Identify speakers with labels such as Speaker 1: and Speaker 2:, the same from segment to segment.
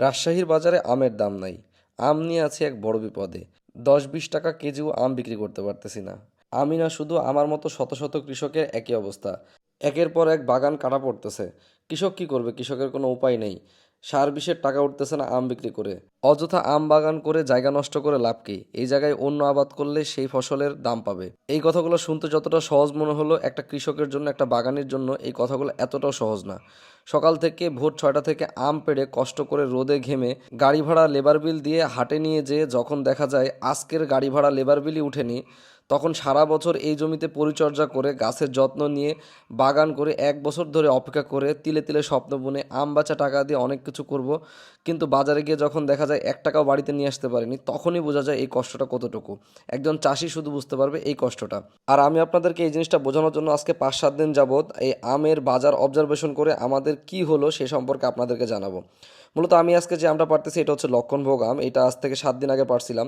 Speaker 1: রাজশাহীর বাজারে আমের দাম নাই। আম নিয়ে আছি এক বড় বিপদে। দশ বিশ টাকা কেজিও আম বিক্রি করতে পারতেছি না। আমি না শুধু আমার মতো শত শত কৃষকের একই অবস্থা। একের পর এক বাগান কাটা পড়তেছে। কৃষক কি করবে? কৃষকের কোনো উপায় নেই। সার বিষের টাকা উঠতেছে না আম বিক্রি করে। অযথা আম বাগান করে জায়গা নষ্ট করে লাভ কি? এই জায়গায় অন্য আবাদ করলে সেই ফসলের দাম পাবে। এই কথাগুলো শুনতে যতটা সহজ মনে হলো, একটা কৃষকের জন্য, একটা বাগানের জন্য এই কথাগুলো এতটাও সহজ না। সকাল থেকে ভোর ছয়টা থেকে আম পেড়ে কষ্ট করে রোদে ঘেমে গাড়ি ভাড়া লেবার বিল দিয়ে হাটে নিয়ে যেয়ে যখন দেখা যায় আজকের গাড়ি ভাড়া লেবার বিলই উঠেনি তখন সারা বছর এই জমিতে পরিচর্যা করে, গাছের যত্ন নিয়ে, বাগান করে এক বছর ধরে অপেক্ষা করে তিলে তিলে স্বপ্ন বুনে আম বাচা টাকা দিয়ে অনেক কিছু করব। কিন্তু বাজারে গিয়ে যখন দেখা যায় এক টাকাও বাড়িতে নিয়ে আসতে পারিনি, তখনই বোঝা যায় এই কষ্টটা কতটুকু। একজন চাষি শুধু বুঝতে পারবে এই কষ্টটা। আর আমি আপনাদেরকে এই জিনিসটা বোঝানোর জন্য আজকে পাঁচ সাত দিন যাবৎ এই আমের বাজার অবজারভেশন করে আমাদের কি হলো সে সম্পর্কে আপনাদেরকে জানাব। মূলত আমি আজকে যে আমটা পারতেছি, এটা হচ্ছে লক্ষণভোগ আম। এটা আজ থেকে সাত দিন আগে পারছিলাম।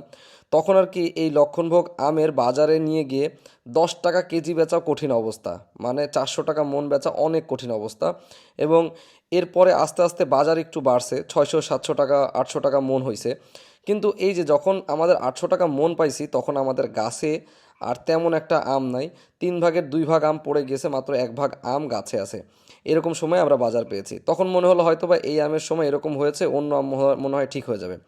Speaker 1: তখন আর কি এই লক্ষণভোগ আমের বাজারে নিয়ে গিয়ে দশ টাকা কেজি বেচা কঠিন অবস্থা। মানে চারশো টাকা মন বেচা অনেক কঠিন অবস্থা। এবং এরপরে আস্তে আস্তে বাজার একটু বাড়ছে, ছয়শো, সাতশো টাকা, আটশো টাকা মন হয়েছে কিন্তু এই যে যখন আমাদের আটশো টাকা মন পাইছি, তখন আমাদের গাছে আর তেমন একটা আম নাই। তিন ভাগের দুই ভাগ আম পড়ে গেছে, মাত্র এক ভাগ আম গাছে আছে। এরকম সময় আমরা বাজার পেয়েছি। তখন মনে হলো হয়তো বা এই আমের সময় এরকম হয়েছে, অন্য আম মনে- হয় ঠিক হয়ে যাবে।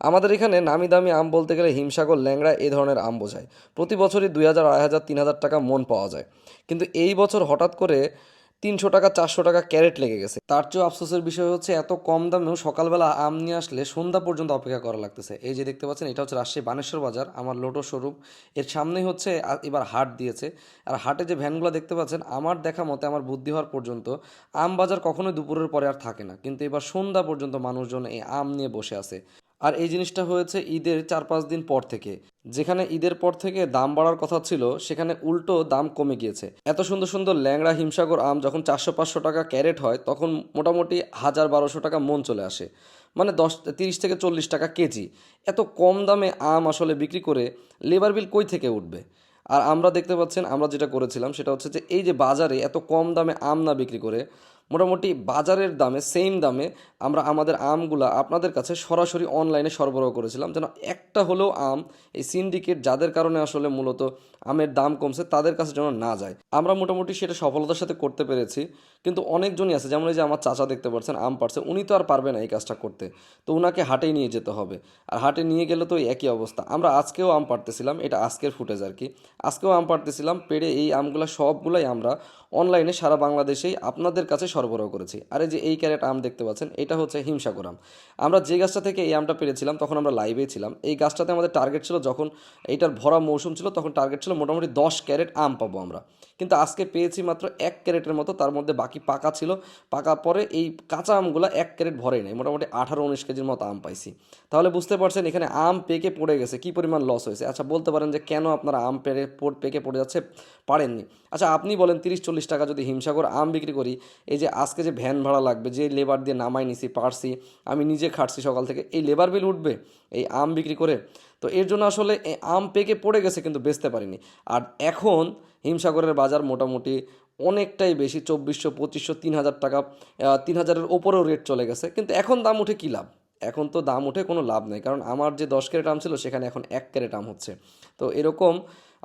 Speaker 1: আমাদের এখানে নামি দামি আম বলতে গেলে হিমসাগর ল্যাংড়া এ ধরনের আম বোঝায়। প্রতি বছরই দুই হাজার, আড়াই হাজার, তিন হাজার টাকা মন পাওয়া যায়। কিন্তু এই বছর হঠাৎ করে তিনশো টাকা, চারশো টাকা ক্যারেট লেগে গেছে। তার চেয়েও আফসোসের বিষয় হচ্ছে, এত কম দামেও সকালবেলা আম নিয়ে আসলে সন্ধ্যা পর্যন্ত অপেক্ষা করা লাগতেছে। এই যে দেখতে পাচ্ছেন, এটা হচ্ছে রাজশাহী বানেশ্বর বাজার, আমার লোটো শোরুম। এর সামনেই হচ্ছে এবার হাট দিয়েছে। আর হাটে যে ভ্যানগুলো দেখতে পাচ্ছেন, আমার দেখা মতে আমার বুদ্ধি হওয়ার পর্যন্ত আম বাজার কখনোই দুপুরের পরে আর থাকে না। কিন্তু এবার সন্ধ্যা পর্যন্ত মানুষজন এই আম নিয়ে বসে আছে। আর এই জিনিসটা হয়েছে ঈদের চার পাঁচ দিন পর থেকে। যেখানে ঈদের পর থেকে দাম বাড়ার কথা ছিল, সেখানে উল্টো দাম কমে গিয়েছে। এত সুন্দর সুন্দর ল্যাংড়া হিমসাগর আম যখন চারশো পাঁচশো টাকা ক্যারেট হয়, তখন মোটামুটি হাজার বারোশো টাকা মন চলে আসে। মানে দশ, তিরিশ থেকে চল্লিশ টাকা কেজি। এত কম দামে আম আসলে বিক্রি করে লেবার বিল কই থেকে উঠবে? আর আমরা দেখতে পাচ্ছেন, আমরা যেটা করেছিলাম সেটা হচ্ছে যে, এই যে বাজারে এত কম দামে আম না বিক্রি করে মোটামুটি বাজারের দামে সেম দামে আমরা আমাদের আমগুলা আপনাদের কাছে সরাসরি অনলাইনে সরবরাহ করেছিলাম। যেন একটা হলেও আম এই সিন্ডিকেট যাদের কারণে আসলে মূলত আমের দাম কমছে, তাদের কাছে যেন না যায়। আমরা মোটামুটি সেটা সফলতার সাথে করতে পেরেছি, কিন্তু অনেকজনই আছে, যেমন এই যে আমার চাচা দেখতে পাচ্ছেন, আম পারছে উনি তো আর পারবে না এই কাজটা করতে। তো উনাকে হাটেই নিয়ে যেতে হবে। আর হাটে নিয়ে গেলে তো একই অবস্থা। আমরা আজকেও আম পারতেছিলাম এটা আজকের ফুটেজ আর কি। আজকেও আম পারতেছিলাম পেড়ে এই আমগুলো সবগুলাই আমরা অনলাইনে সারা বাংলাদেশেই আপনাদের কাছে সরবরাহ করেছি। আর এই যে এই ক্যারেট আম দেখতে পাচ্ছেন, এটা হচ্ছে হিমসাগর আম। আমরা যে গাছটা থেকে এই আমটা পেরেছিলাম, তখন আমরা লাইভে ছিলাম। এই গাছটাতে আমাদের টার্গেট ছিল যখন এইটার ভরা মৌসুম ছিল, তখন টার্গেট ছিল মোটামুটি দশ ক্যারেট আম পাবো আমরা। কিন্তু আজকে পেয়েছি মাত্র এক ক্যারেটের মতো, তার মধ্যে বাকি পাকা ছিল। পাকা পরে এই কাঁচা আমগুলো এক ক্যারেট ভরেই নেই, মোটামুটি আঠারো উনিশ কেজির মতো আম পাইছি। তাহলে বুঝতে পারছেন, এখানে আম পেকে পড়ে গেছে, কি পরিমাণ লস হয়েছে? আচ্ছা বলতে পারেন যে কেন আপনারা আম পেরে পেকে পড়ে যাচ্ছে? পারেননি। আচ্ছা আপনি বলেন, তিরিশ চল্লিশ টাকা যদি হিমসাগর আম বিক্রি করি, এই যে আজকে যে ভ্যান ভাড়া লাগবে, যে লেবার দিয়ে নামাই নিছি, পারছি, আমি নিজে খাটছি সকাল থেকে, এই লেবার বিল উঠবে, এই আম বিক্রি করে? তো এর জন্য আসলে আম পেকে পড়ে গেছে কিন্তু বেচতে পারিনি। আর এখন হিমসাগরের বাজার মোটামুটি অনেকটাই বেশি, চব্বিশশো, পঁচিশশো, তিন হাজার টাকা তিন হাজারের ওপরেও রেট চলে গেছে। কিন্তু এখন দাম উঠে কী লাভ? এখন তো দাম উঠে কোনো লাভ নেই, কারণ আমার যে দশ ক্যারেট আম ছিল, সেখানে এখন এক ক্যারেট আম হচ্ছে। তো এরকম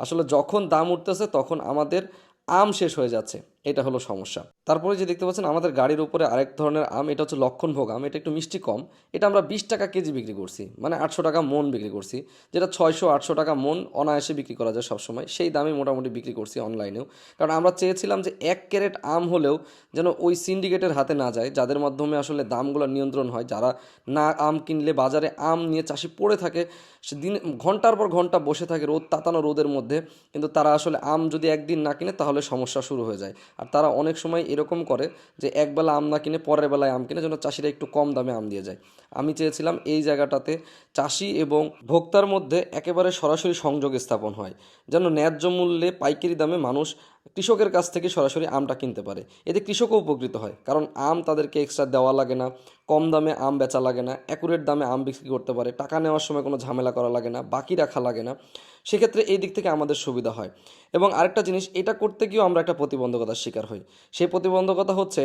Speaker 1: আসলে যখন দাম উঠতেছে, তখন আমাদের আম শেষ হয়ে যাচ্ছে। এটা হলো সমস্যা। তারপরে যে দেখতে পাচ্ছেন আমাদের গাড়ির উপরে আরেক ধরনের আম, এটা হচ্ছে লক্ষণভোগ আম, এটা একটু মিষ্টি কম। এটা আমরা বিশ টাকা কেজি বিক্রি করছি মানে আটশো টাকা মন বিক্রি করছি, যেটা ছয়শো, আটশো টাকা মন অনায়াসে বিক্রি করা যায় সবসময়। সেই দামে মোটামুটি বিক্রি করছি অনলাইনেও কারণ আমরা চেয়েছিলাম যে এক ক্যারেট আম হলেও যেন ওই সিন্ডিকেটের হাতে না যায়, যাদের মাধ্যমে আসলে দামগুলো নিয়ন্ত্রণ হয়। যারা না আম কিনলে বাজারে আম নিয়ে চাষি পড়ে থাকে, সে দিন, ঘণ্টার পর ঘণ্টা বসে থাকে রোদ, তাতানো রোদের মধ্যে, কিন্তু তারা আসলে আম যদি একদিন না কিনে, তাহলে সমস্যা শুরু হয়ে যায়। আর তারা অনেক সময় এরকম করে যে একবেলা আম না কিনে পরের বেলায় আম কিনে, যেন চাষিরা একটু কম দামে আম দিয়ে যায়। আমি চেয়েছিলাম এই জায়গাটাতে চাষি এবং ভোক্তার মধ্যে একেবারে সরাসরি সংযোগ স্থাপন হয়, যেন ন্যায্য মূল্যে পাইকারি দামে মানুষ কৃষকের কাছ থেকে সরাসরি আমটা কিনতে পারে। এতে কৃষকও উপকৃত হয়, কারণ আম তাদেরকে এক্সট্রা দেওয়া লাগে না, কম দামে আম বেচা লাগে না অ্যাকুরেট দামে আম বিক্রি করতে পারে, টাকা নেওয়ার সময় কোনো ঝামেলা করা লাগে না, বাকি রাখা লাগে না। সেক্ষেত্রে এই দিক থেকে আমাদের সুবিধা হয়। এবং আরেকটা জিনিস, এটা করতে গিয়েও আমরা একটা প্রতিবন্ধকতার শিকার হই। সেই প্রতিবন্ধকতা হচ্ছে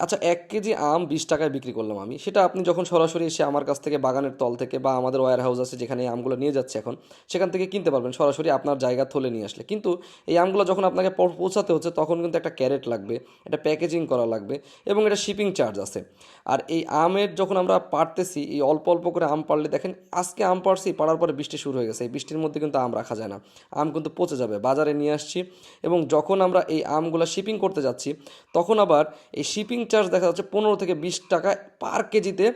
Speaker 1: আচ্ছা এক কেজি আম বিশ টাকায় বিক্রি করলাম আমি। সেটা আপনি যখন সরাসরি এসে আমার কাছ থেকে বাগানের তল থেকে বা আমাদের ওয়্যার হাউস আছে যেখানে আমগুলো নিয়ে যাচ্ছে এখন, সেখান থেকে কিনতে পারবেন। সরাসরি আপনার জায়গা থলে নিয়ে আসলে। কিন্তু এই আমগুলো যখন আপনাকে পৌঁছাতে হচ্ছে, তখন কিন্তু একটা ক্যারেট লাগবে এটা প্যাকেজিং করা লাগবে এবং এটা শিপিং চার্জ আছে। আর এই আমের যখন আমরা পারতেছি এই অল্প অল্প করে আম পারলে দেখেন, আজকে আম পারছি পাড়ার পরে বৃষ্টি শুরু হয়ে গেছে। এই বৃষ্টির মধ্যে কিন্তু আম রাখা যায় না। আম কিন্তু পচে যাবে, বাজারে নিয়ে আসছি এবং যখন আমরা এই আমগুলো শিপিং করতে যাচ্ছি, তখন আবার এই শিপিং চার্জ দেখা যাচ্ছে পনেরো থেকে বিশ টাকা পার কেজিতে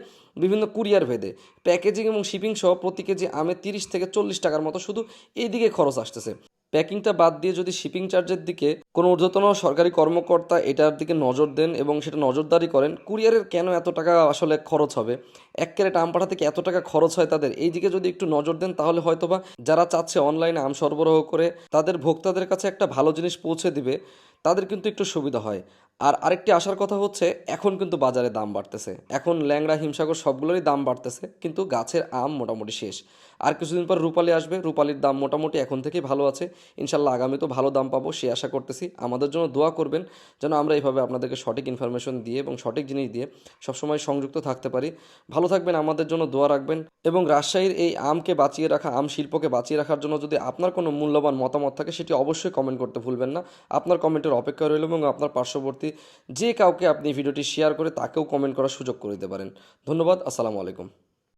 Speaker 1: বিভিন্ন কুরিয়ার ভেদে। প্যাকেজিং এবং শিপিং সহ প্রতি কেজি আমে তিরিশ থেকে চল্লিশ টাকার মতো শুধু এইদিকে খরচ আসতেছে। প্যাকিংটা বাদ দিয়ে যদি শিপিং চার্জের দিকে কোনো ঊর্ধ্বতন সরকারি কর্মকর্তা এটার দিকে নজর দেন এবং সেটা নজরদারি করেন, কুরিয়ারের কেন এত টাকা আসলে খরচ হবে? এক ক্যারেট আম পাঠাতে এত টাকা খরচ হয় তাদের। এই দিকে যদি একটু নজর দেন, তাহলে হয়তোবা যারা চাচ্ছে অনলাইনে আম সরবরাহ করে, তাদের ভোক্তাদের কাছে একটা ভালো জিনিস পৌঁছে দিবে। তাদের কিন্তু একটু সুবিধা হয়। আর আরেকটি আসার কথা হচ্ছে, এখন কিন্তু বাজারে দাম বাড়তেছে। এখন ল্যাংড়া, হিমসাগর সবগুলোরই দাম বাড়তেছে, কিন্তু গাছের আম মোটামুটি শেষ। আর কিছুদিন পর রূপালি আসবে। রূপালির দাম মোটামুটি এখন থেকেই ভালো আছে। ইনশাল্লাহ আগামী তো ভালো দাম পাবো, সে আশা করতেছি। আমাদের জন্য দোয়া করবেন যেন আমরা এইভাবে আপনাদেরকে সঠিক ইনফরমেশন দিয়ে এবং সঠিক জিনিস দিয়ে সবসময় সংযুক্ত থাকতে পারি। ভালো থাকবেন, আমাদের জন্য দোয়া রাখবেন। এবং রাজশাহীর এই আমকে বাঁচিয়ে রাখা, আম শিল্পকে বাঁচিয়ে রাখার জন্য যদি আপনার কোনো মূল্যবান মতামত থাকে, সেটি অবশ্যই কমেন্ট করতে ভুলবেন না। আপনার কমেন্টের অপেক্ষা রইল এবং আপনার পার্শ্ববর্তী যে কাউকে আপনি ভিডিওটি শেয়ার করে তাকেও কমেন্ট করার সুযোগ করে দিতে পারেন। ধন্যবাদ, আসসালামু আলাইকুম।